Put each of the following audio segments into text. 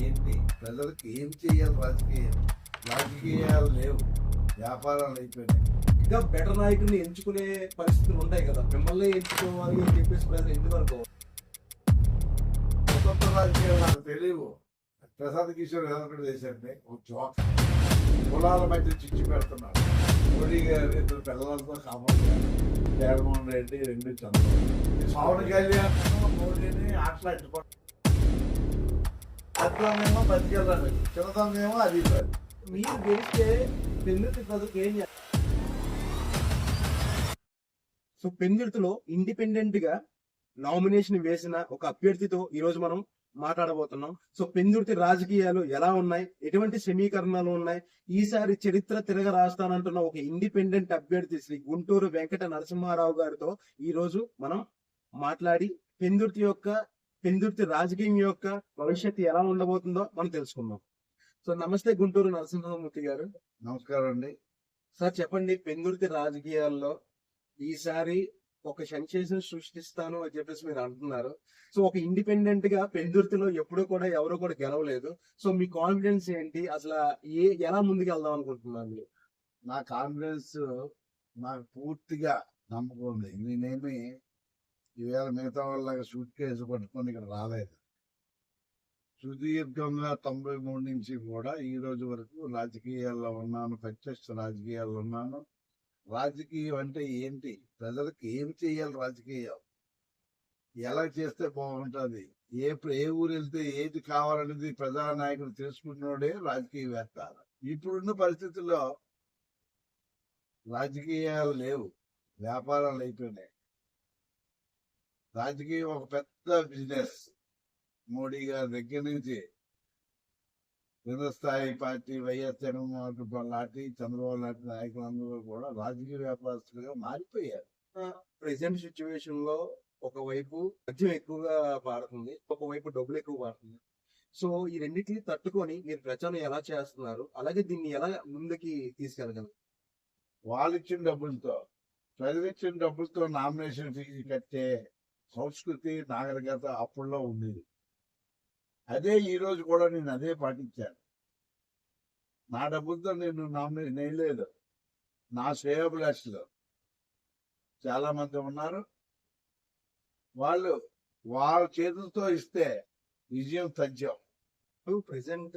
ఏంటి? ప్రజలకు ఏం చేయాలి రాజకీయం? రాజకీయాలు లేవు. వ్యాపారాలు అయిపోయినాయి. ఇంకా బెటర్ నాయకుడిని ఎంచుకునే పరిస్థితులు ఉంటాయి కదా. మిమ్మల్ని ఎంచుకోవాలి అని చెప్పేసి ప్రజలు ఎందుకు స్వతంత్ర రాజకీయాలు నాకు తెలియవు ప్రసాద్ కిషోర్ ఏదొకటి చేశారంటే ఒక జోక్ కులాల మధ్య చిచ్చు పెడుతున్నారు మోడీ గారు ఇద్దరు పిల్లలతో కావాలి జగన్మోహన్ రెడ్డి రెండు చంద్రబాబు. పవన్ కళ్యాణ్ మోడీని ఆటలాడుకో అర్థమేమో బతికెళ్ళాలి. చిన్నతనమేమో అది మీరు గెలిస్తే పెందుర్తి ప్రజలకు ఏం చేయాలి? సో పెందుర్తిలో ఇండిపెండెంట్గా నామినేషన్ వేసిన ఒక అభ్యర్థితో ఈ రోజు మనం మాట్లాడబోతున్నాం. సో పెందుర్తి రాజకీయాలు ఎలా ఉన్నాయి? ఎటువంటి సమీకరణాలు ఉన్నాయి? ఈసారి చరిత్ర తిరగ రాస్తానంటున్న ఒక ఇండిపెండెంట్ అభ్యర్థి శ్రీ గుంటూరు వెంకట నరసింహారావు గారితో ఈ రోజు మనం మాట్లాడి పెందుర్తి యొక్క పెందుర్తి రాజకీయం యొక్క భవిష్యత్తు ఎలా ఉండబోతుందో మనం తెలుసుకుందాం. సో నమస్తే గుంటూరు నరసింహమూర్తి గారు. నమస్కారం అండి. సార్ చెప్పండి పెందుర్తి రాజకీయాల్లో ఈసారి ఒక సెన్సేషన్ సృష్టిస్తాను అని చెప్పేసి మీరు అంటున్నారు. సో ఒక ఇండిపెండెంట్గా పెందుర్తిలో ఎప్పుడూ కూడా ఎవరు కూడా గెలవలేదు. సో మీ కాన్ఫిడెన్స్ ఏంటి? అసలు ఏ ఎలా ముందుకు వెళ్దాం అనుకుంటున్నారు మీరు? నా కాన్ఫిడెన్స్ నాకు పూర్తిగా నమ్మకం ఉంది. నేనేమి ఈవేళ మిగతా వాళ్ళగా సూట్ కేసు పట్టుకొని ఇక్కడ రాలేదు. సుదీర్ఘంగా తొంభై మూడు నుంచి కూడా ఈ రోజు వరకు రాజకీయాల్లో ఉన్నాను ప్రత్యక్ష రాజకీయాల్లో ఉన్నాను. రాజకీయం అంటే ఏంటి? ప్రజలకు ఏం చేయాలి రాజకీయం? ఎలా చేస్తే బాగుంటుంది? ఏ ఏ ఊరు వెళ్తే ఏది కావాలనేది ప్రజానాయకుడు తెలుసుకున్నోడే రాజకీయవేత్త. ఇప్పుడున్న పరిస్థితుల్లో రాజకీయాలు లేవు వ్యాపారాలు అయిపోయినాయి. రాజకీయం ఒక పెద్ద బిజినెస్ మోడీ గారి దగ్గర నుంచి కింద స్థాయి పార్టీ వైఎస్ జగన్మోహన్ లాంటి చంద్రబాబు లాంటి నాయకులందరూ కూడా రాజకీయ వ్యాపారస్తులుగా మారిపోయారు. ప్రెసెంట్ సిచ్యువేషన్లో ఒకవైపు మద్యం ఎక్కువగా పాడుతుంది ఒకవైపు డబ్బులు ఎక్కువ పాడుతుంది సో ఈ రెండింటిని తట్టుకొని మీరు ప్రచారం ఎలా చేస్తున్నారు? అలాగే దీన్ని ఎలా ముందుకి తీసుకెళ్ళగలరు? వాళ్ళు ఇచ్చిన డబ్బులతో ప్రజలు ఇచ్చిన డబ్బులతో నామినేషన్ ఫీజు కట్టే సంస్కృతి నాగరికత అప్పుల్లో ఉండేది. అదే ఈరోజు కూడా నేను అదే పాటించాను. నా డబ్బులతో నేను నామినేషన్ నేయలేదు నా శ్రేయోభిలాషులు చాలామంది ఉన్నారు. వాళ్ళు వాళ్ళ చేతులతో ఇస్తే విజయం తథ్యం ప్రజెంట్ ప్రెసెంట్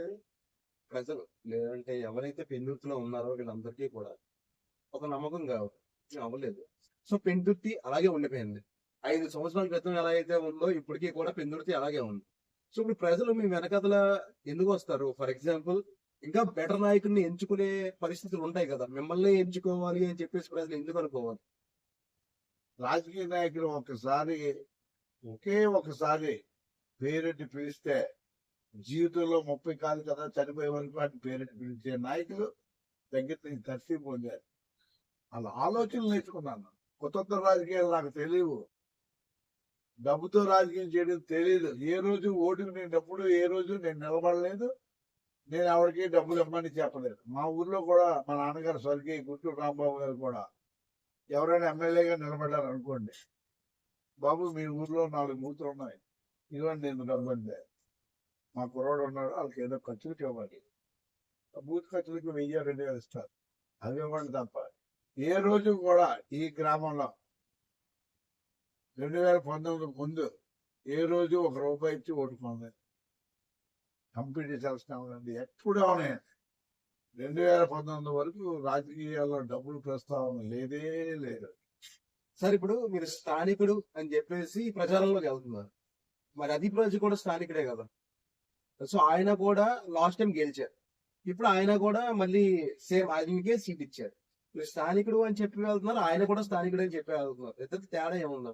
ప్రజలు లేదంటే ఎవరైతే పెందుర్తిలో ఉన్నారో వీళ్ళందరికీ కూడా ఒక నమ్మకం కావాలి అవ్వలేదు. సో పెందుర్తి అలాగే ఉండిపోయింది. ఐదు సంవత్సరాల క్రితం ఎలా అయితే ఉందో ఇప్పటికీ కూడా పెందుర్తి అలాగే ఉంది. సో ఇప్పుడు ప్రజలు మీ వెనకదల ఎందుకు వస్తారు? ఫర్ ఎగ్జాంపుల్ ఇంకా బెటర్ నాయకుడిని ఎంచుకునే పరిస్థితులు ఉంటాయి కదా. మిమ్మల్ని ఎంచుకోవాలి అని చెప్పేసి ప్రజలు ఎందుకు అనుకోవాలి? రాజకీయ నాయకులు ఒకసారి ఒకే ఒకసారి పేరెట్టి పిలిస్తే జీవితంలో ముప్పై కాదు కదా చనిపోయే వరకు వాటిని పేరెట్టి పిలిచే నాయకులు దగ్గర నేను తర్సీ పొందారు. వాళ్ళ ఆలోచనలు నేర్చుకున్నాను. కొత్త రాజకీయాలు నాకు తెలియవు. డబ్బుతో రాజకీయం చేయడం తెలియదు ఏ రోజు ఓటుకు నేను డబ్బులు ఏ రోజు నేను నిలబడలేదు. నేను ఎవరికి డబ్బులు ఇవ్వమని చెప్పలేదు. మా ఊర్లో కూడా మా నాన్నగారు స్వర్గీయ గుంటూరు రాంబాబు గారు కూడా ఎవరైనా ఎమ్మెల్యేగా నిలబడ్డారు అనుకోండి బాబు మీ ఊర్లో నాలుగు మూతులు ఉన్నాయి. ఇదిగోండి నేను డబ్బు అంటే మా కుర్రాడు ఉన్నాడు వాళ్ళకి ఏదో ఖర్చులకు ఇవ్వాలి. ఆ బూత్ ఖర్చులకు వెయ్యి రెండు వేలు ఇస్తారు. అవి ఇవ్వండి తప్ప. ఏ రోజు కూడా ఈ గ్రామంలో రెండు వేల పంతొమ్మిది ముందు ఏ రోజు ఒక రూపాయి ఇచ్చి ఓటుకుంది కంప్లీట్ చేస్తామండి ఎప్పుడు ఉన్నాయి రెండు వేల పంతొమ్మిది వరకు రాజకీయాల్లో డబ్బులు ప్రస్తావన లేదే లేదు. సార్ ఇప్పుడు మీరు స్థానికుడు అని చెప్పేసి ప్రచారంలోకి వెళ్తున్నారు. మరి అది ప్రజలు కూడా స్థానికుడే కదా. సో ఆయన కూడా లాస్ట్ టైం గెలిచారు. ఇప్పుడు ఆయన కూడా మళ్ళీ సేమ్ ఆయనకే సీట్ ఇచ్చారు. మీరు స్థానికుడు అని చెప్పి వెళ్తున్నారు ఆయన కూడా స్థానికుడు అని చెప్పి వెళ్తున్నారు. ఇద్దరు తేడా ఏముందా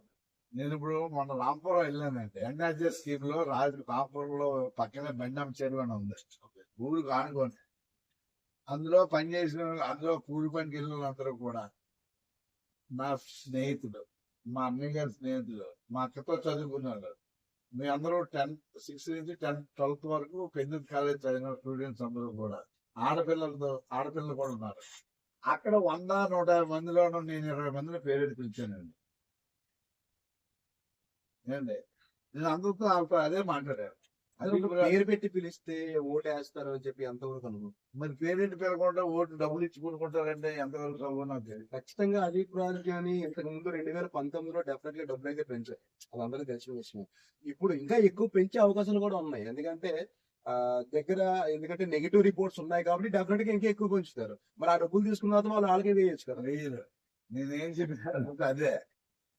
నేను ఇప్పుడు మొన్న రాంపురం వెళ్ళానండి. ఎన్ఆర్జీ స్కీమ్లో రాజు రాంపురంలో పక్కనే బెండం చెరువు అని ఉంది. ఊరు కానుకొని. అందులో పనిచేసిన అందులో కూలి పనికి వెళ్ళిన వాళ్ళందరూ కూడా నా స్నేహితులు మా అన్నయ్య గారి స్నేహితులు మా అక్కతో చదువుకున్నారు మీ అందరూ టెన్త్ సిక్స్త్ నుంచి టెన్త్ ట్వెల్త్ వరకు పెందుకు కాలేజ్ చదివిన స్టూడెంట్స్ అందరూ కూడా. ఆడపిల్లలతో ఆడపిల్లలు కూడా ఉన్నారు. అక్కడ వంద నూట యాభై మందిలోనూ నేను ఇరవై మందిని పేరెంట్ పిలిచానండి. ఏంటి నేను అందరితో అదే మాట్లాడాను. పేరు పెట్టి పిలిస్తే ఓటు వేస్తారు అని చెప్పి ఎంతవరకు అనుకో. మరి పేరెంట్ పిలకుండా ఓటు డబ్బులు ఇచ్చుకుంటారంటే ఎంతవరకు సభ నాకు తెలియదు. ఖచ్చితంగా అది ప్రాజెక్ట్ కానీ ఇంతకు ముందు రెండు వేల పంతొమ్మిదిలో డెఫినెట్గా డబ్బులు అయితే పెంచారు అది అందరికీ తెలిసిన విషయం ఇప్పుడు ఇంకా ఎక్కువ పెంచే అవకాశాలు కూడా ఉన్నాయి. ఎందుకంటే ఆ దగ్గర ఎందుకంటే నెగిటివ్ రిపోర్ట్స్ ఉన్నాయి కాబట్టి డెఫినెట్గా ఇంకా ఎక్కువ పెంచుతారు. మరి ఆ డబ్బులు తీసుకున్న తర్వాత వాళ్ళు వాళ్ళకే వేయచ్చు కదా. లేదు నేనేం చెప్పాను అదే.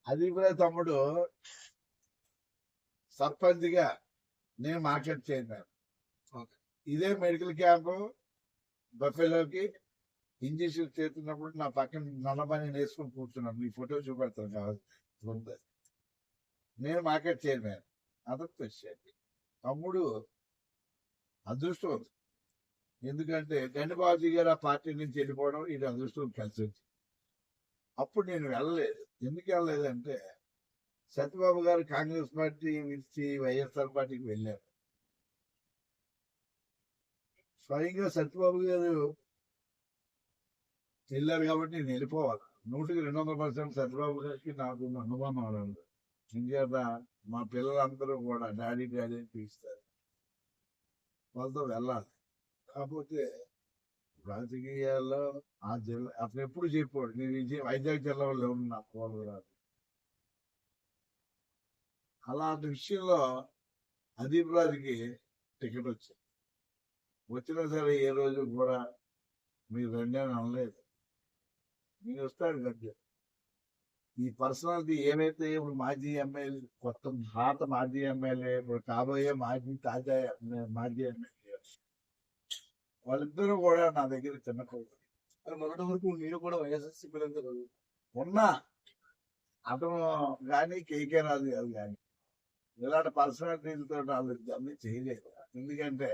అది కూడా తమ్ముడు సర్పంచ్గా నేను మార్కెట్ చేయను. ఇదే మెడికల్ క్యాంప్ బఫెలోకి ఇంజక్షన్ చేస్తున్నప్పుడు నా పక్కన నల్లబని వేసుకుని కూర్చున్నాను. మీ ఫోటో చూపెడతాను కావాలి ఉంది. నేను మార్కెట్ చైర్మన్. అదొక విషయం. తమ్ముడు అదృష్టం ఎందుకంటే గండిబాబు గారు ఆ పార్టీ నుంచి వెళ్ళిపోవడం ఇది అదృష్టం కలిసి వచ్చింది. అప్పుడు నేను వెళ్ళలేదు. ఎందుకు వెళ్ళలేదంటే సత్యబాబు గారు కాంగ్రెస్ పార్టీ విడిచి వైఎస్ఆర్ పార్టీకి వెళ్ళారు. స్వయంగా సత్యబాబు గారు వెళ్ళారు కాబట్టి నేను వెళ్ళిపోవాలి. నూటికి రెండు వందల పర్సెంట్ సత్యబాబు గారికి నాకు అనుమానం ఉంది ఇంకేత మా పిల్లలందరూ కూడా డాడీ డాడీ అని పిలుస్తారు. వాళ్ళతో వెళ్ళాలి. కాకపోతే రాజకీయాల్లో ఆ జిల్లా అతను ఎప్పుడు చెప్పాడు నేను వైజాగ్ జిల్లాలో ఉన్నా పోలవరాదు అలాంటి విషయంలో అదీప్ రాజుకి టికెట్ వచ్చింది. వచ్చినా సరే ఏ రోజు కూడా మీరు రండి అని అనలేదు. మీరు వస్తాడు గడ్డ ఈ పర్సనాలిటీ ఏమైతే ఇప్పుడు మాజీ ఎమ్మెల్యే కొత్త పాత మాజీ ఎమ్మెల్యే ఇప్పుడు కాబోయే మాజీ తాజా మాజీ ఎమ్మెల్యే వాళ్ళిద్దరూ కూడా నా దగ్గర చిన్న కోరు మరి మొన్నటి వరకు మీరు కూడా వైఎస్ఆర్సీపీ ఉన్నా. అతను కానీ కేకే రాజు గారు కానీ ఇలాంటి పర్సనాలిటీలతో వాళ్ళు అన్ని చేయలేదు. ఎందుకంటే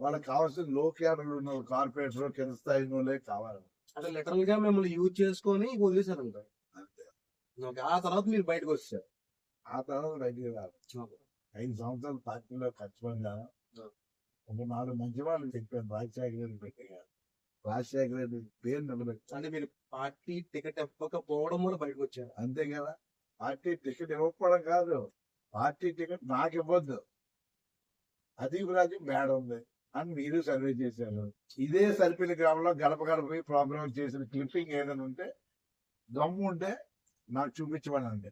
వాళ్ళకి కావాల్సిన లో క్యాడర్ ఉన్న కార్పొరేటర్ కింద స్థాయి వాళ్ళే కావాలి. అంటే లిటరల్గా మిమ్మల్ని యూజ్ చేసుకొని వదిలేశారు అంట అంతే. ఆ తర్వాత మీరు బయటకు వచ్చారు. ఆ తర్వాత బయటికి ఐదు సంవత్సరాలు పార్టీలో ఖచ్చితంగా ఒక నాలుగు మంచి వాళ్ళు చెప్పాను రాజశేఖర రెడ్డి పెట్టాను రాజశేఖర రెడ్డి పేరు నిలబెట్టాను అంటే మీరు పార్టీ టికెట్ ఇవ్వకపోవడం వల్ల బయటకు వచ్చారు. అంతే కదా. పార్టీ టికెట్ ఇవ్వకపోవడం కాదు. పార్టీ టికెట్ నాకు ఇవ్వద్దు అదీప్ రాజు మేడ ఉంది. అని మీరు సర్వే చేశారు. ఇదే సరిపిల్లి గ్రామంలో గడప గడప ప్రోగ్రామ్ చేసిన క్లిప్పింగ్ ఏదైనా ఉంటే దమ్ము ఉంటే నాకు చూపించమనండి.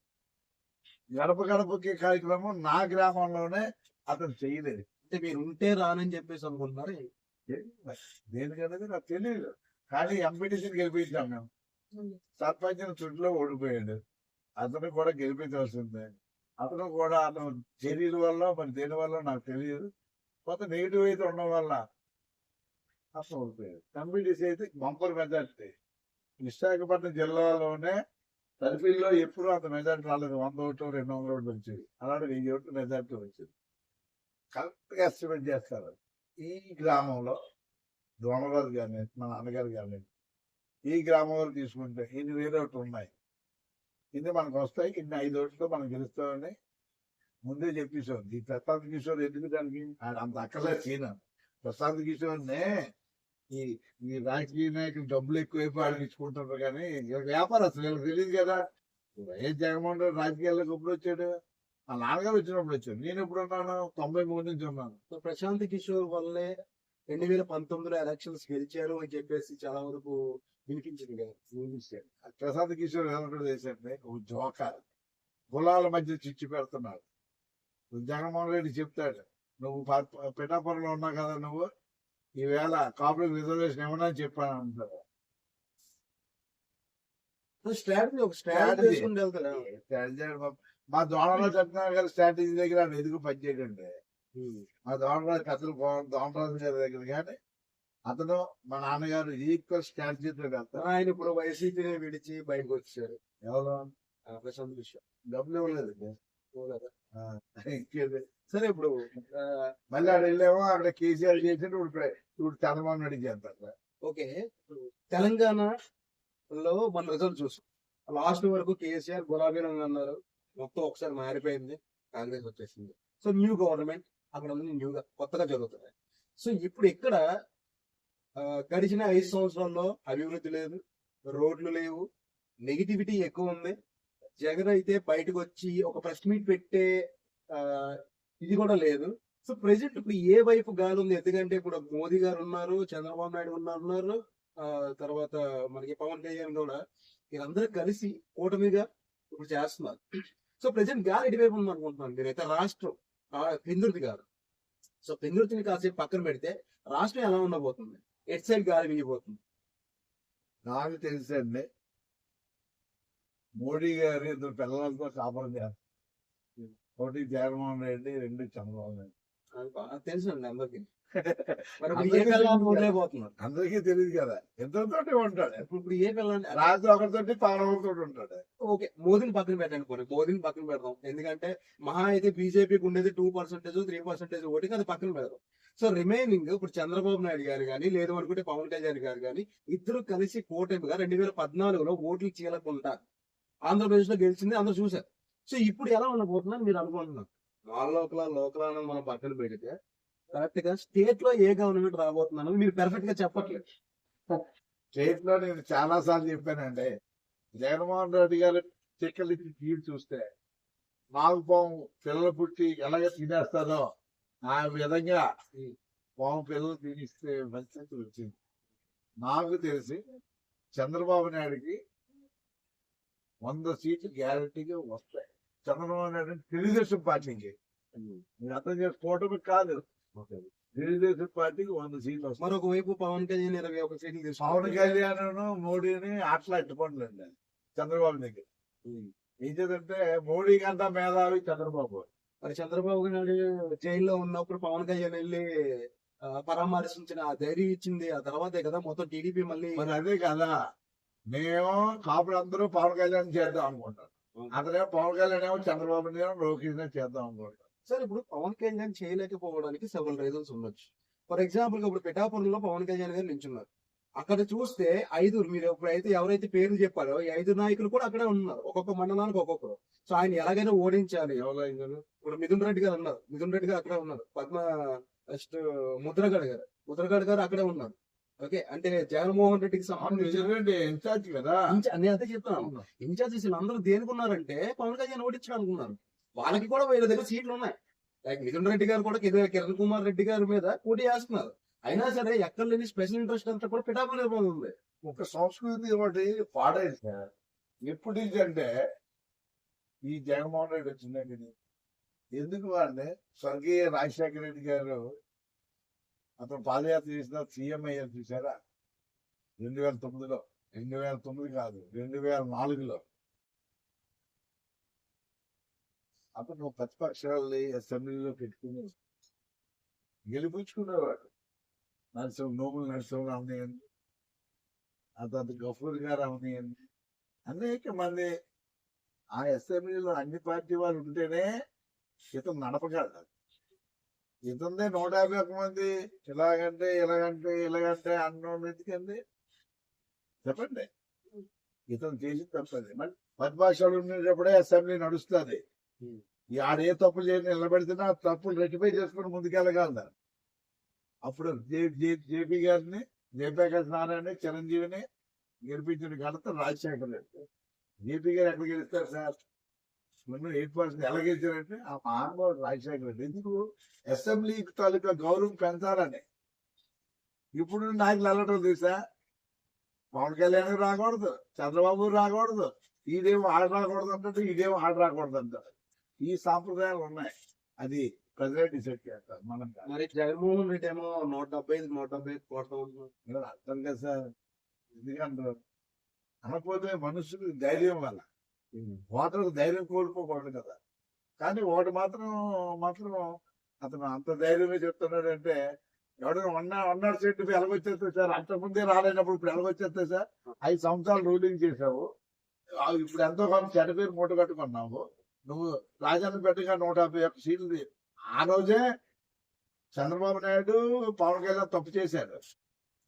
గడప గడపకి కార్యక్రమం నా గ్రామంలోనే అతను చేయలేదు. అంటే మీరు ఉంటే రానని చెప్పేసి అనుకుంటున్నారు? దేనికనేది నాకు తెలియదు కానీ ఎంపీటీసీని గెలిపించాం మేము. సర్పంచ్ చుట్టులో ఓడిపోయాడు. అతను కూడా గెలిపించాల్సిందే. అతను కూడా అతను చర్యల వల్ల మరి దేని వల్ల నాకు తెలియదు. కొంత నెగిటివ్ అయితే ఉండడం వల్ల అతను అవుతుంది ఎంపీటీసీ అయితే బంపర్ మెజార్టీ. విశాఖపట్నం జిల్లాలోనే సరిపిల్లో ఎప్పుడు అంత మెజార్టీ రాలేదు. వంద ఓట్లు రెండు వందల ఓట్లు వచ్చేది అలాంటి వెయ్యి ఓట్లు మెజార్టీ వచ్చింది. కరెక్ట్గా ఎస్టిమేట్ చేస్తారు. ఈ గ్రామంలో దోమరాజు కానీ మా నాన్నగారు గారిని ఈ గ్రామంలో తీసుకుంటే ఎనిమిది వేరే ఒకటి ఉన్నాయి. ఇన్ని మనకు వస్తాయి ఇన్ని ఐదు ఓట్లతో మనం గెలుస్తామని ముందే చెప్పేసాం ఈ ప్రశాంత్ కిషోర్ ఎందుకు దానికి ఆయన అంత అక్కర్లేదు చేయను ప్రశాంత్ కిషోర్నే ఈ ఈ రాజకీయ నాయకులు డబ్బులు ఎక్కువైపు వాళ్ళకి కానీ వ్యాపారం అసలు వీళ్ళకి తెలియదు కదా. వైఎస్ జగన్మోహన్ రెడ్డి రాజకీయాల్లోకి ఎప్పుడు వచ్చాడు? ఆ నాన్నగారు వచ్చినప్పుడు వచ్చాడు. నేను ఎప్పుడు ఉన్నాను? తొంభై మూడు నుంచి ఉన్నాను. ప్రశాంత్ కిషోర్ వల్లే రెండు వేల పంతొమ్మిదిలో ఎలక్షన్స్ గెలిచారు అని చెప్పేసి చాలా వరకు ప్రసాద్ కిషోర్ ఏమంటాడు చేశాడంటే ఒక జోకర్ కులాల మధ్య చిచ్చు పెడుతున్నాడు. జగన్మోహన్ రెడ్డి చెప్తాడు నువ్వు పిఠాపురంలో ఉన్నావు కదా నువ్వు? ఈవేళ కాపులకు రిజర్వేషన్ ఇవ్వనని చెప్పాను స్ట్రాటజీ మా- దోమరాజు సత్యనారాయణ గారి స్ట్రాటజీ దగ్గర ఆయన ఎందుకు పనిచేయడండి మా దోమరాజు కథలు బాగుంది దోమరాజు గారి దగ్గర కానీ అతను మా నాన్నగారు ఈక్వల్ స్ట్రాటజీతో వెళ్తారు ఆయన ఇప్పుడు వైసీపీని విడిచి బయటకు వచ్చారు. ఎవరు? ప్రశాంత్ కిషోర్ డబ్బులు ఇవ్వలేదు? సరే ఇప్పుడు మళ్ళీ ఆడ వెళ్ళామో అక్కడ కేసీఆర్ చేసి ఇప్పుడు ఇప్పుడు చంద్రబాబు నాయుడు చేస్తారు. ఓకే. తెలంగాణలో మన రిజల్ట్ చూసాం లాస్ట్ వరకు కేసీఆర్ గులాబీ రంగు అన్నారు. మొత్తం ఒకసారి మారిపోయింది. కాంగ్రెస్ వచ్చేసింది. సో న్యూ గవర్నమెంట్ అక్కడ ఉంది న్యూగా కొత్తగా జరుగుతుంది సో ఇప్పుడు ఇక్కడ గడిచిన ఐదు సంవత్సరాల్లో అభివృద్ధి లేదు రోడ్లు లేవు నెగిటివిటీ ఎక్కువ ఉంది. జగన్ అయితే బయటకు వచ్చి ఒక ప్రెస్ మీట్ పెట్టే ఇది కూడా లేదు. సో ప్రెసెంట్ ఇప్పుడు ఏ వైపు గాలి ఉంది? ఎందుకంటే ఇప్పుడు మోదీ గారు ఉన్నారు చంద్రబాబు నాయుడు ఉన్నారు ఉన్నారు. తర్వాత మనకి పవన్ కళ్యాణ్ కూడా. వీళ్ళందరూ కలిసి కూటమిగా ఇప్పుడు చేస్తున్నారు. సో ప్రెసెంట్ గాలి ఎటువైపు ఉంది అనుకుంటున్నాను అయితే రాష్ట్రం పెందుర్తి గారు. సో పెందుర్తిని కాసేపు పక్కన పెడితే రాష్ట్రం ఎలా ఉండబోతుంది? ఎట్ సైడ్ గాలి వీయబోతుంది నాకు తెలిసండి మోడీ గారు ఇద్దరు పిల్లలతో కాపురం చేస్తారు. ఒకటి జగన్మోహన్ రెడ్డి రెండు చంద్రబాబు నాయుడు. తెలుసు అండి అందరికి. అందరికీ తెలియదు కదా. ఇద్దరితోటి ఉంటాడు. ఇప్పుడు ఏ పిల్లలు రాజు ఒకరితోటి ఒకరితోటి ఉంటాడు. ఓకే మోదీని పక్కన పెట్టండి పోనీ. మోదీని పక్కన పెడదాం. ఎందుకంటే మహా అయితే బీజేపీకి ఉండేది two percentage three percentage voting అది పక్కన పెడదాం. సో రిమైనింగ్ ఇప్పుడు చంద్రబాబు నాయుడు గారు కానీ లేదు అనుకుంటే పవన్ కళ్యాణ్ గారు కానీ ఇద్దరు కలిసి కూటమిగా రెండు వేల పద్నాలుగులో ఓట్లు చీలకుండా ఆంధ్రప్రదేశ్లో గెలిచింది అందరూ చూశారు. సో ఇప్పుడు ఎలా ఉండబోతుందని మీరు అనుకుంటున్నారు? వాళ్ళ లోకల లోకల మనం పక్కన పెడితే కరెక్ట్గా స్టేట్లో ఏ గవర్నమెంట్ రాబోతుందని మీరు పెర్ఫెక్ట్గా చెప్పట్లేదు. స్టేట్లో నేను చాలా సార్లు చెప్పానండి. జగన్మోహన్ రెడ్డి గారు చిక్కలు ఇచ్చి తీరు చూస్తే నాగు పాము పిల్లలు పుట్టి ఎలాగ తినేస్తారో ఆ విధంగా పాము పిల్లలు తినిస్తే పరిస్థితి వచ్చింది. నాకు తెలిసి చంద్రబాబు నాయుడుకి వంద సీట్లు గ్యారంటీగా వస్తాయి. చంద్రబాబు నాయుడు తెలుగుదేశం పార్టీకి మీరు అర్థం చేసుకోవటమే కాదు. తెలుగుదేశం పార్టీకి వంద సీట్లు వస్తాయి. మరొక వైపు పవన్ కళ్యాణ్ ఇరవై ఒక సీట్లు పవన్ కళ్యాణ్ మోడీని అట్లా ఎట్టుకోండి చంద్రబాబు దగ్గర. ఏం చేద్దంటే మోడీ కంటే మేధావి చంద్రబాబు. మరి చంద్రబాబు నాయుడు జైల్లో ఉన్నప్పుడు పవన్ కళ్యాణ్ వెళ్ళి పరామర్శించిన ఆ ధైర్యం ఇచ్చింది. ఆ తర్వాతే కదా మొత్తం టీడీపీ మళ్ళీ మరి అదే కదా మేము కాపులు అందరూ పవన్ కళ్యాణ్ చేద్దాం అనుకుంటాం అతనే పవన్ కళ్యాణ్ ఏమో చంద్రబాబు లోకేష్ చేద్దాం అనుకుంటాం సార్ ఇప్పుడు పవన్ కళ్యాణ్ చేయలేకపోవడానికి సెవెన్ రీజన్స్ ఉండొచ్చు. ఫర్ ఎగ్జాంపుల్ ఇప్పుడు పిఠాపురంలో పవన్ కళ్యాణ్ గారు నిల్చున్నారు. అక్కడ చూస్తే ఐదు మీరు ఇప్పుడైతే ఎవరైతే పేర్లు చెప్పారో ఈ ఐదు నాయకులు కూడా అక్కడే ఉన్నారు. ఒక్కొక్క మండలానికి ఒక్కొక్కరు. సో ఆయన ఎలాగైనా ఓడించాలి. ఎవరైనా ఇప్పుడు మిథున్ రెడ్డి గారు ఉన్నారు. మిథున్ రెడ్డి గారు అక్కడే ఉన్నారు. పద్మ నెక్స్ట్ ముద్రగడ్ గారు. ముద్రగడ్ గారు అక్కడే ఉన్నారు. ఓకే? అంటే జగన్మోహన్ రెడ్డికి సంబంధించి ఇన్ఛార్జ్ కదా. నేను అదే చెప్తున్నాను ఇన్ఛార్జెస్ అందరూ దేనికి ఉన్నారంటే పవన్ కళ్యాణ్ ఓడించడం అనుకున్నారు. వాళ్ళకి కూడా వీళ్ళ దగ్గర సీట్లు ఉన్నాయి. లైక్ మిథున్ రెడ్డి గారు కూడా కిరణ్ కుమార్ రెడ్డి గారి మీద పోటీ చేస్తున్నారు. అయినా సరే ఎక్కడ లేని స్పెషల్ ఇంట్రెస్ట్ అంతా కూడా పిఠాపురం ఉంది. ఒక సంస్కృతి ఒకటి పాడైంది. ఎప్పుడు అంటే ఈ జగన్మోహన్ రెడ్డి వచ్చిందండి ఎందుకు అంటే స్వర్గీయ రాజశేఖర రెడ్డి గారు అతను పాదయాత్ర చేసిన సీఎం అయ్యారు చూసారా రెండు వేల తొమ్మిదిలో. రెండు వేల తొమ్మిది కాదు రెండు వేల నాలుగులో. అతను ప్రతిపక్షాలని అసెంబ్లీలో పెట్టుకుని గెలిపించుకునేవాడు. నరసింహ నోములు నరసింహ అవనీయండి ఆ తర్వాత గఫూర్ గారు అవనీయండి అనేక మంది ఆ అసెంబ్లీలో అన్ని పార్టీ వాళ్ళు ఉంటేనే ఇతను నడపగలడు ఇతందే నూట యాభై ఒక్క మంది. ఇలాగంటే ఇలాగంటే ఇలాగంటే అన్నోళ్ళు ఎందుకండి చెప్పండి. ఇతను చేసి తప్పది మరి ప్రతిపక్షాలు ఉండేటప్పుడే అసెంబ్లీ నడుస్తుంది. ఆడ ఏ తప్పు చేయని నిలబెడితేనే ఆ తప్పులు రెక్టిఫై చేసుకుని ముందుకెళ్ళగలరు. అప్పుడు జేపీ గారిని జయప్రకాష్ నారాయణ చిరంజీవిని గెలిపించిన ఘనత రాజశేఖర్ రెడ్డి. జేపీ గారు ఎక్కడ గెలుస్తారు సార్? మొన్న ఎయిట్ పర్సెంట్ ఎలా గెలిచారంటే ఆ మహానుభావుడు రాజశేఖర్ రెడ్డి. ఎందుకు? అసెంబ్లీ తాలూకా గౌరవం పెంచాలని. ఇప్పుడు నాయకులు వెళ్ళటం తెలుసా? పవన్ కళ్యాణ్ రాకూడదు చంద్రబాబు రాకూడదు ఈడేమో ఆడ రాకూడదు అంటాడు ఈడేమో ఆడ రాకూడదు అంటారు ఈ సాంప్రదాయాలు ఉన్నాయి. అది ప్రజలే డిసైడ్ చేస్తారు మనం. మరి జగన్మోహన్ రెడ్డి ఏమో నూట డెబ్బై ఐదు నూట డెబ్బై ఐదు కోట్ల అర్థం కదా సార్? ఎందుకంటారు? అనకపోతే మనుషులకు ధైర్యం వల్ల. ఓటర్కు ధైర్యం కోల్పోకూడదు కదా. కానీ ఒకటి మాత్రం మాత్రం అతను అంత ధైర్యమే చెప్తున్నాడు అంటే ఎవడైనా వన్ వన్ నాట్ సెట్ ఎలాగొచ్చేస్తే సార్ అంతకుముందే రాలేనప్పుడు ఇప్పుడు ఎలాగొచ్చేస్తే సార్ ఐదు సంవత్సరాలు రూలింగ్ చేసావు ఇప్పుడు ఎంతో కాలం చెడ్డ పేరు మూట కట్టుకున్నావు. నువ్వు రాజన్న పెట్టగా నూట యాభై ఒక్క సీట్లు ఆ రోజే చంద్రబాబు నాయుడు పవన్ కళ్యాణ్ తప్పు చేశారు.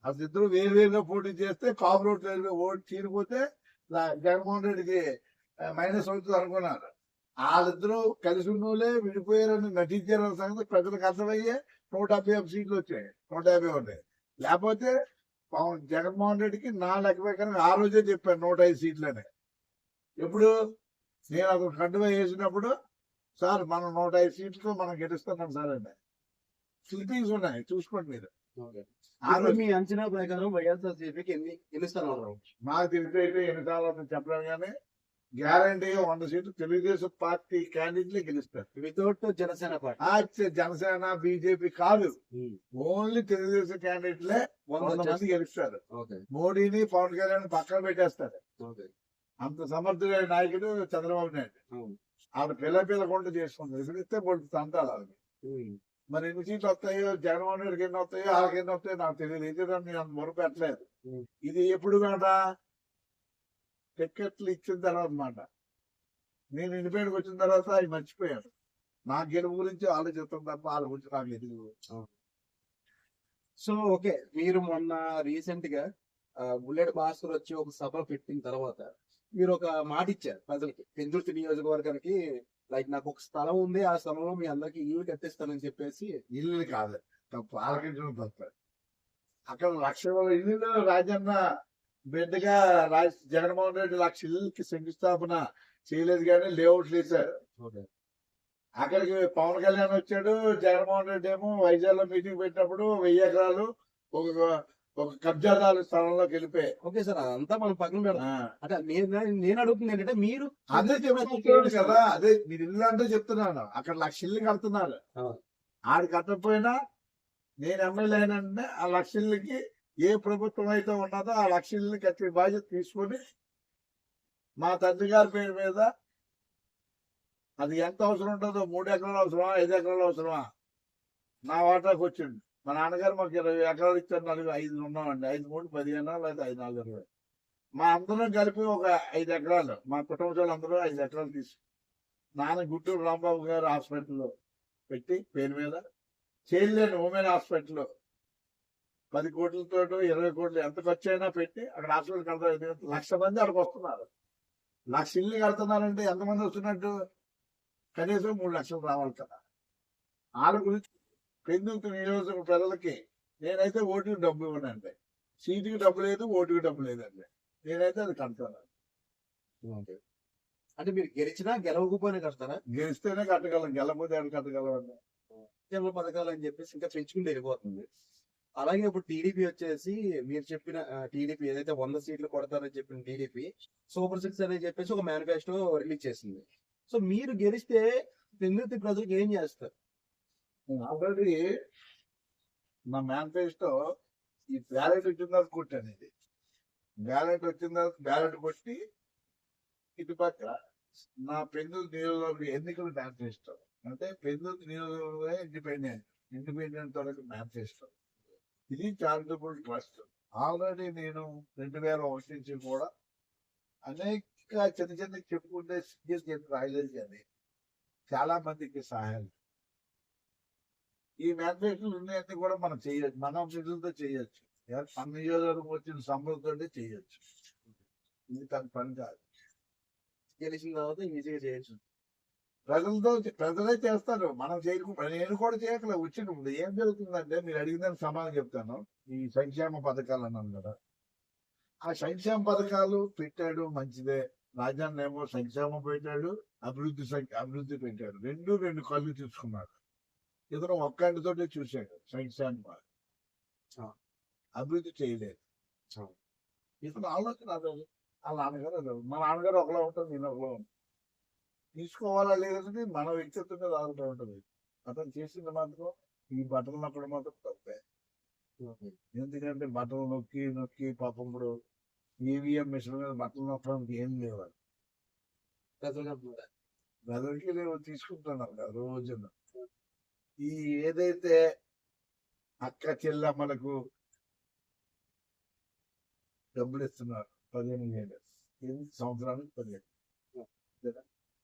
అసలు ఇద్దరు వేరు వేరుగా పోటీ చేస్తే కాపురేట్ ఓటు చీరిపోతే జగన్మోహన్ రెడ్డికి మైనస్ అవుతుంది అనుకున్నారు. వాళ్ళిద్దరూ కలిసి ఉన్నోళ్ళే విడిపోయారని నటించారన్న సంగతి ప్రజలకు అర్థమయ్యే నూట యాభై సీట్లు వచ్చాయి. నూట యాభై ఒకటి. లేకపోతే పవన్ జగన్మోహన్ రెడ్డికి నా లెక్క ప్రకారం ఆ రోజే చెప్పాను నూట ఐదు సీట్లని. ఎప్పుడు? నేను అతను కండువా వేసినప్పుడు సార్ మనం నూట ఐదు సీట్లతో మనం గెలుస్తున్నాం సార్ అండి క్లిప్పింగ్స్ ఉన్నాయి చూసుకోండి మీరు. మీ అంచనా ప్రకారం వైఎస్ఆర్సీపీకి ఎన్ని ఎన్ని స్థానాలు మాకు తెలిసి అయితే ఎన్నిసార్లు అవుతుందో చెప్పలేము కానీ గ్యారంటీగా వంద సీట్లు తెలుగుదేశం పార్టీ క్యాండిడేట్లే గెలుస్తారు. Without Janasena party. ఆ జనసేన బీజేపీ కాదు. ఓన్లీ తెలుగుదేశం క్యాండిడేట్లే వంద మంది. గెలుస్తారు. మోడీని పవన్ కళ్యాణ్ పక్కన పెట్టేస్తారు. అంత సమర్థుడైన నాయకుడు చంద్రబాబు నాయుడు. ఆవిడ పిల్ల పిల్ల కొండ చేసుకుంటారు ఇప్పుడు ఇస్తే తంటాలు ఆవిడ. మరి ఎన్ని సీట్లు వస్తాయో జగన్మోహన్ రెడ్డికి ఎన్ని వస్తాయో వాళ్ళకి ఎన్ని వస్తాయో నాకు తెలియదు. ఎందుకంటే నేను అంత మొర పెట్టలేదు. ఉం. ఇది ఎప్పుడు మాట టికెట్లు ఇచ్చిన తర్వాత మాట. నేను ఇండిపెండెంట్కి వచ్చిన తర్వాత అవి మర్చిపోయాను నా గెలుపు గురించి ఆలోచిస్తాం తప్ప వాళ్ళ గురించి నాకు తెలియదు సో ఓకే. మీరు మొన్న రీసెంట్గా బుల్లెట్ భాస్కర్ వచ్చి ఒక సభ పెట్టిన తర్వాత మీరు ఒక మాట ఇచ్చారు ప్రజలకి. పెందుర్తి నియోజకవర్గానికి లైక్ నాకు ఒక స్థలం ఉంది ఆ స్థలంలో మీ అందరికి ఇల్లు కట్టిస్తానని చెప్పేసి ఇల్లు కాదు తప్పు ఆలకించడం తప్ప అక్కడ లక్ష ఇల్లు రాజన్న బిడ్డగా రాజ్ జగన్మోహన్ రెడ్డి లక్ష ఇల్లుకి శంకుస్థాపన చేయలేదు కానీ లేఅవుట్లు వేశారు. అక్కడికి పవన్ కళ్యాణ్ వచ్చాడు జగన్మోహన్ రెడ్డి ఏమో వైజాగ్లో మీటింగ్ పెట్టినప్పుడు వెయ్యి ఎకరాలు ఒక ఒక కబ్జాదారు స్థలంలోకి వెళ్ళిపోయాయి ఓకే సార్ అదంతా మనం పక్కన పెడతాం అంటే నేను నేను అడుగుతుంది ఏంటంటే మీరు అదే చెప్తున్నాడు కదా అదే మీరు ఇల్లు అంటే చెప్తున్నాను. అక్కడ లక్ష ఇల్లు కడుతున్నారు. ఆడు కట్టకపోయినా నేను ఎమ్మెల్యే అయినంటే ఆ లక్ష ఇళ్ళకి ఏ ప్రభుత్వం అయితే ఉన్నదో ఆ లక్ష ఇళ్ళని కట్టే బాధ్యత తీసుకొని మా తండ్రి గారి పేరు మీద అది ఎంత అవసరం ఉంటుందో మూడు ఎకరాలు అవసరమా ఐదు ఎకరాలు అవసరమా? నా వాటాకు వచ్చిండు మా నాన్నగారు మాకు ఇరవై ఎకరాలు ఇచ్చారు నలుగురు ఐదు ఉన్నామండి. ఐదు మూడు పదిహేను లేదా ఐదు నాలుగు ఇరవై మా అందరం కలిపి ఒక ఐదు ఎకరాలు మా కుటుంబ సభ్యులందరూ ఐదు ఎకరాలు తీసు నాన్న గుంటూరు రాంబాబు గారు హాస్పిటల్లో పెట్టి పేరు మీద చేయలేని ఉమెన్ హాస్పిటల్ పది కోట్లతో ఇరవై కోట్లు ఎంత ఖర్చు అయినా పెట్టి అక్కడ హాస్పిటల్ కడతారు. లక్ష మంది అక్కడికి వస్తున్నారు. లక్ష ఇల్లు కడుతున్నారంటే ఎంతమంది వస్తున్నట్టు? కనీసం మూడు లక్షలు రావాలి కదా. వాళ్ళ గురించి పెందుకు నియోజక ప్రజలకి నేనైతే ఓటుకి డబ్బు ఇవ్వనండి. సీటుకి డబ్బు లేదు ఓటుకి డబ్బు లేదండి. నేనైతే అది కడతాను. అంటే మీరు గెలిచినా గెలవకపోయినా కడతారా? గెలిస్తేనే కట్టగలం ఎక్కడ కట్టగలం అండి? పథకాలు అని చెప్పేసి ఇంకా పెంచుకుంటూ వెళ్ళిపోతుంది. అలాగే ఇప్పుడు టీడీపీ వచ్చేసి మీరు చెప్పిన టీడీపీ ఏదైతే వంద సీట్లు కొడతారని చెప్పిన టీడీపీ సూపర్ సిక్స్ అని చెప్పేసి ఒక మేనిఫెస్టో రిలీజ్ చేసింది. సో మీరు గెలిస్తే పెందుర్తి ప్రజలకు ఏం చేస్తారు? ఆల్రెడీ నా మేనిఫెస్టో ఈ బ్యాలెట్ వచ్చిన తర్వాత కొట్టాను ఇది. బ్యాలెట్ వచ్చిన తర్వాత బ్యాలెట్ కొట్టి ఇటుపక్క నా పెందు నియోజకవర్గ ఎన్నికలు మేనిఫెస్టో అంటే పెందు నియోజకవర్గ ఇండిపెండెంట్ ఇండిపెండెంట్ వరకు మేనిఫెస్టో. ఇది చారిటబుల్ ట్రస్ట్ ఆల్రెడీ నేను రెండు వేల ఒకటి నుంచి కూడా అనేక చిన్న చిన్న చెప్పుకుంటే సీరియస్ చెప్పి రాయలేదు చాలా మందికి సహాయాలు ఈ మేనిఫెస్టోలు ఉన్నాయన్నీ కూడా మనం చేయొచ్చు. మన నిధులతో చేయొచ్చు. ఎవరు మన నియోజకవర్గం వచ్చిన సంపదతో చేయొచ్చు. ఇది తన పని కాదు. గెలిచిన తర్వాత ఈజీగా చేయొచ్చు. ప్రజలతో ప్రజలే చేస్తారు. మనం చేయకు నేను కూడా చేయట్లేదు వచ్చినప్పుడు ఏం జరుగుతుందంటే మీరు అడిగిందని సమాధానం చెప్తాను. ఈ సంక్షేమ పథకాలు అన్నాను కదా. ఆ సంక్షేమ పథకాలు పెట్టాడు మంచిదే. రాజాన్ని ఏమో సంక్షేమం పెట్టాడు అభివృద్ధి అభివృద్ధి పెట్టాడు. రెండు రెండు కళ్ళు తీసుకున్నాడు ఇతను ఒక్కంటితోటే చూశాడు సంక్షేమ ఆ. అభివృద్ధి చేయలేదు. ఆ. ఇతను ఆలోచన అదే. వాళ్ళ నాన్నగారు మా నాన్నగారు ఒకలా ఉంటుంది నేను ఒకలా ఉంటాను. తీసుకోవాలా లేదంటే మన వ్యక్తిత్వం మీద ఆధారపడి ఉంటుంది. అతను చేసింది మాత్రం ఈ బట్టలు నొక్కడం మాత్రం తప్పే. ఎందుకంటే బట్టలు నొక్కి నొక్కి పాపం ఇప్పుడు ఈవీఎం మిషన్ మీద బట్టలు నొక్కడానికి ఏం లేవాలి ప్రజలకు ప్రజలకి లేవు తీసుకుంటున్నారు కదా రోజున. ఈ ఏదైతే అక్క చెల్లమ్మలకు డబ్బులు ఇస్తున్నారు పదిహేను వేలు. ఎనిమిది సంవత్సరానికి పదిహేను.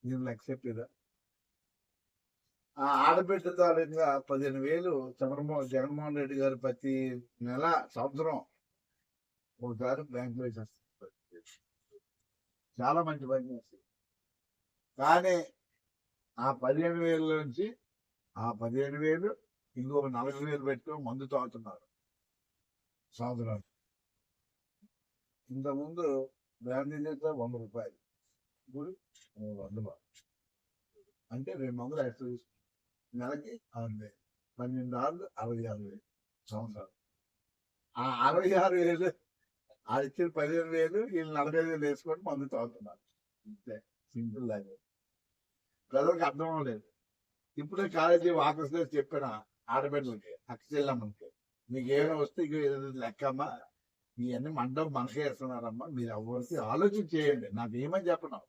నేను దీనిలో యాక్సెప్ట్ ఇదా ఆ ఆడబిడ్డ తాలూకా పదిహేను వేలు చంద్రమోహన్ జగన్మోహన్ రెడ్డి గారు ప్రతి నెల సంవత్సరం ఒకసారి బ్యాంక్ వేసేస్తారు చాలా మంచి పని చేస్తుంది కానీ ఆ పదిహేను వేల నుంచి ఆ పదిహేను వేలు ఇంకొక నలభై వేలు పెట్టుకొని మందు తాగుతున్నారు సంవత్సరాలు ఇంతకుముందు బ్రాండీ చేస్తే వంద రూపాయలు. ఇప్పుడు అంటే రెండు వందలు ఎక్స్ట్రా నెలకి ఆరు వేలు పన్నెండు ఆరు అరవై ఆరు వేలు సంవత్సరాలు. ఆ అరవై ఆరు వేలు ఆ ఇచ్చిన పదిహేను వేలు వీళ్ళు నలభై వేలు వేసుకొని మందు తాగుతున్నారు. అంతే సింపుల్ లైఫ్. ప్రజలకు అర్థం అవ్వలేదు. ఇప్పుడే కాలేజీ వాకర్స్ చెప్పిన ఆడబిడ్డలకి అక్కచెల్లమ్మకి మీకు ఏమైనా వస్తే ఇక ఏదో లెక్కమ్మా. ఇవన్నీ మండలం మనకే వేస్తున్నారమ్మా. మీరు ఎవరికి ఆలోచన చేయండి. నాకు ఏమని చెప్పను?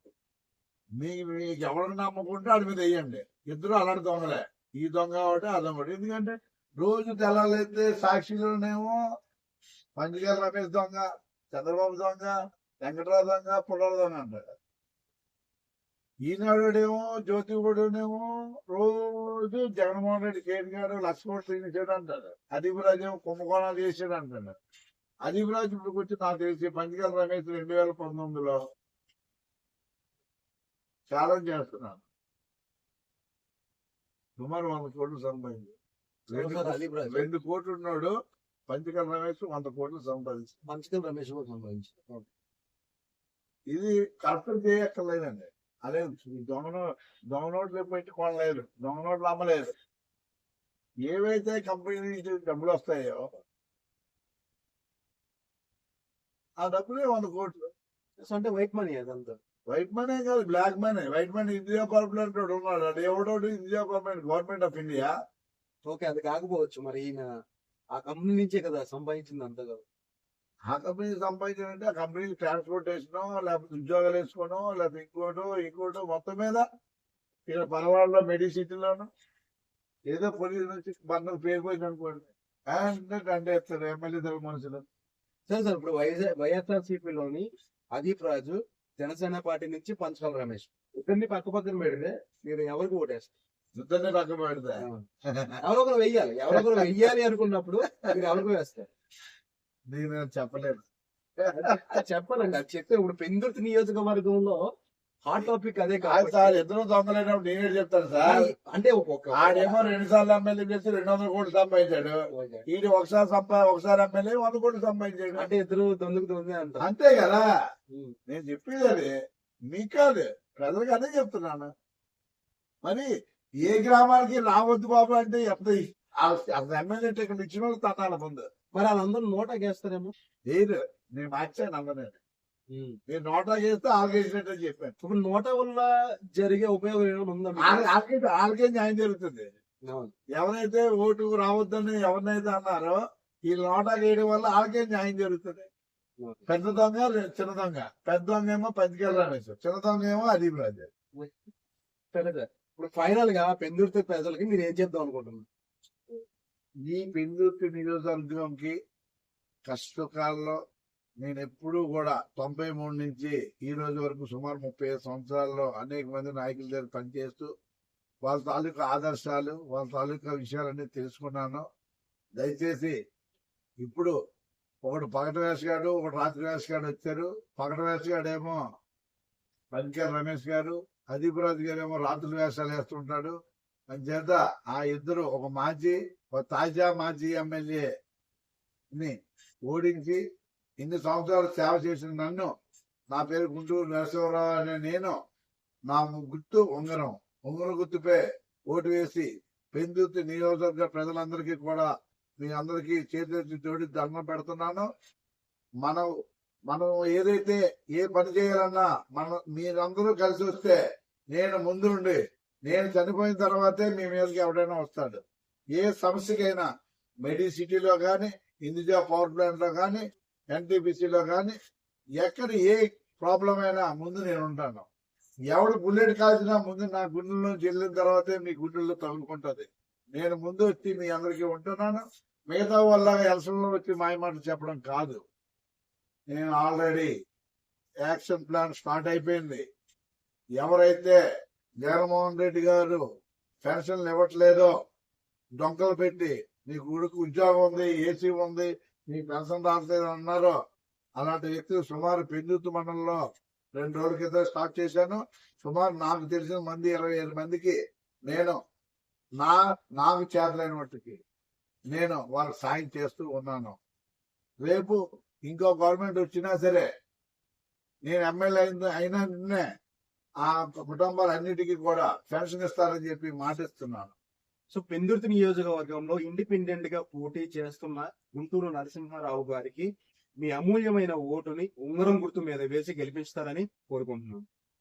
మీ మీకు ఎవరిని నమ్మకుంటే వాడి మీద వేయండి. ఇద్దరు అలాంటి దొంగలే. ఈ దొంగ ఒకటి ఆ దొంగ ఒకటి. ఎందుకంటే రోజు తెల్లాలైతే సాక్షిలోనేమో పంచగల రమేష్ దొంగ చంద్రబాబు దొంగ వెంకటరావు దొంగ పుల్లల దొంగ అంటారు. ఈనాడేమో జ్యోతిగుడేమో రోజు జగన్మోహన్ రెడ్డి కేటు గారు లక్ష్మణ్ శ్రీనిచాడు అంటారు. అదీపరాజు ఏమో కుంభకోణాలు చేసాడు అంటాడు అదీపరాజు ఇప్పుడు వచ్చి నాకు తెలిసి పంచగల రమేష్ రెండు వేల పంతొమ్మిదిలో ఛాలెంజ్ చేస్తున్నాను. సుమారు వంద కోట్లు సంపాదించి. రెండు కోట్లు ఉన్నాడు పంచకల్ రమేష్ వంద కోట్లు సంపాదించి. పంచకల్ రమేష్ కూడా సంబంధించి ఇది కరెక్ట్ చేయక్కర్లేదండి. అదే దొంగ దొంగ నోట్లు పెట్టి కొనలేదు దొంగ నోట్లు అమ్మలేదు ఏవైతే కంపెనీ నుంచి డబ్బులు వస్తాయో ఆ డబ్బులే వంద కోట్లు. అంటే వైట్ మనీ అదంతా. వైట్ మనీ కాదు black money. White money India corporate ఉన్నాడు. ఎవడో India corporate government of India. Okay అది కాకపోవచ్చు. మరి ఈయన ఆ కంపెనీ నుంచే కదా సంపాదించింది అంతా కదా. ఆ కంపెనీ సంపాదించాలంటే ఆ కంపెనీ ట్రాన్స్పోర్టేషన్ లేకపోతే ఉద్యోగాలు వేసుకోవడం లేకపోతే ఇంకోటో ఇంకోటో మొత్తం మీద ఇక్కడ పరవాడలో మెడిసిటీలోను ఏదో పోలీసు నుంచి బంధువులు పేరుపోయింది అనుకోండి. అంటే అంటే ఇస్తారు ఎమ్మెల్యే మనుషులు. సరే సార్ ఇప్పుడు వైఎస్ఆర్ వైఎస్ఆర్సీపీలోని అదీప్ రాజు జనసేన పార్టీ నుంచి పంచకల్ రమేష్. ఇద్దరిని పక్క పక్కన పెడితే మీరు ఎవరికి ఓటేస్తారు ఇద్దరిని పెడతా. ఎవరో ఒకరు వెయ్యాలి. ఎవరో ఒకరు వెయ్యాలి అనుకున్నప్పుడు మీరు ఎవరికి వేస్తారు. నేను చెప్పలేను చెప్పాలండి. అది చెప్తే ఇప్పుడు పెందుర్తి నియోజకవర్గంలో హాట్ టాపిక్ అదే కాదు సార్ ఇద్దరు దొంగలేనప్పుడు నేనే చెప్తాను సార్? అంటే ఆడేమో రెండు సార్లు ఎమ్మెల్యే చేసి రెండు వందల కోట్లు సంపాదించాడు. ఈయన ఒకసారి సంపా ఒకసారి ఎమ్మెల్యే వంద కోట్లు సంపాదించాడు. అంటే ఇద్దరు దొందుకు దొంగ అంటారు. అంతే కదా. నేను చెప్పేది అది. మీకు కాదు. ప్రజలకు అదే చెప్తున్నాను. మరి ఏ గ్రామానికి రావద్దు బాబు అంటే ఎంత అసలు ఎమ్మెల్యే టికెట్ ఇచ్చిన వాళ్ళు తన్నాల ముందు. మరి వాళ్ళందరూ నోట గేస్తారేమో లేదు. నేను మార్చాను అందరినీ. నేను నోటా చేస్తే ఆల్గేసినట్టు చెప్పాను. ఇప్పుడు నోట వల్ల జరిగే ఉపయోగం ఏమైనా ఉందా మీకు? ఆల్- ఆల్గే ఆల్గే న్యాయం జరుగుతుంది. ఎవరైతే ఓటు రావద్దని ఎవరినైతే అన్నారో ఈ నోటా వేయడం వల్ల ఆల్గే న్యాయం జరుగుతుంది. పెద్ద దొంగ చిన్న దొంగ. పెద్ద దొంగ ఏమో పంచకెళ్ళ రమేష్ చిన్న దొంగ ఏమో అదీప్ రాజు. సరే సార్. ఇప్పుడు ఫైనల్గా పెందుర్తి ప్రజలకి మీరు ఏం చెప్దాం అనుకుంటున్నారు? ఈ పెందుర్తి నియోజకవర్గంకి కష్టకాలంలో నేను ఎప్పుడూ కూడా తొంభై మూడు నుంచి ఈ రోజు వరకు సుమారు ముప్పై ఐదు సంవత్సరాల్లో అనేక మంది నాయకుల దగ్గర పనిచేస్తూ వాళ్ళ తాలూకా ఆదర్శాలు వాళ్ళ తాలూకా విషయాలన్నీ తెలుసుకున్నాను. దయచేసి ఇప్పుడు ఒకడు పగట వేషగాడు ఒకడు రాత్రి వేసగాడు వచ్చారు. పగట వేషగాడేమో పంచర్ రమేష్ గారు అదీపురాజు గారు ఏమో రాత్రుల వేషాలు వేస్తుంటాడు. చేత ఆ ఇద్దరు ఒక మాజీ ఒక తాజా మాజీ ఎమ్మెల్యేని ఓడించి ఇన్ని సంవత్సరాలు సేవ చేసిన నన్ను నా పేరు గుంటూరు నరసింహరావు అనే నేను నా గుర్తు ఉంగరం ఉంగరం గుర్తుపై ఓటు వేసి పెందుర్తి నియోజకవర్గ ప్రజలందరికీ కూడా మీ అందరికీ చేతి తోడి దండం పెడుతున్నాను. మనం మనం ఏదైతే ఏ పని చేయాలన్నా మనం మీరందరూ కలిసి వస్తే నేను ముందుండి నేను చనిపోయిన తర్వాతే మీ మీదకి ఎవడైనా వస్తాడు. ఏ సమస్యకైనా మెడి సిటీలో కానీ ఇండిజా పవర్ ప్లాంట్లో కానీ ఎన్టీపీసీలో కానీ ఎక్కడ ఏ ప్రాబ్లం అయినా ముందు నేను ఉంటాను. ఎవడు బుల్లెట్ కాల్చినా ముందు నా గుండెల్లో చెల్లిన తర్వాతే మీ గుండెల్లో తగులుకుంటుంది. నేను ముందు వచ్చి మీ అందరికీ ఉంటున్నాను. మిగతా వల్ల ఎలసంలో వచ్చి మాయమాటలు చెప్పడం కాదు. నేను ఆల్రెడీ యాక్షన్ ప్లాన్ స్టార్ట్ అయిపోయింది. ఎవరైతే జగన్మోహన్ రెడ్డి గారు పెన్షన్లు ఇవ్వట్లేదో డొంకలు పెట్టి మీ కొడుకు ఉద్యోగం ఉంది ఏసీ ఉంది నీ పెన్షన్ రాలేదు అన్నారు అలాంటి వ్యక్తులు సుమారు పెందుతు మండలంలో రెండు రోజుల క్రితం స్టార్ట్ చేశాను. సుమారు నాకు తెలిసిన మంది ఇరవై ఏడు మందికి నేను నా నాకు చేతలైన మట్టుకి నేను వాళ్ళకి సాయం చేస్తూ ఉన్నాను. రేపు ఇంకో గవర్నమెంట్ వచ్చినా సరే నేను ఎమ్మెల్యే అయిన అయినా నిన్నే ఆ కుటుంబాలన్నిటికీ కూడా పెన్షన్ ఇస్తారని చెప్పి మాటిస్తున్నాను. సో పెందుర్తి నియోజకవర్గంలో ఇండిపెండెంట్గా పోటీ చేస్తున్న గుంటూరు నరసింహారావు గారికి మీ అమూల్యమైన ఓటుని ఉంగరం గుర్తు మీద వేసి గెలిపిస్తారని కోరుకుంటున్నాను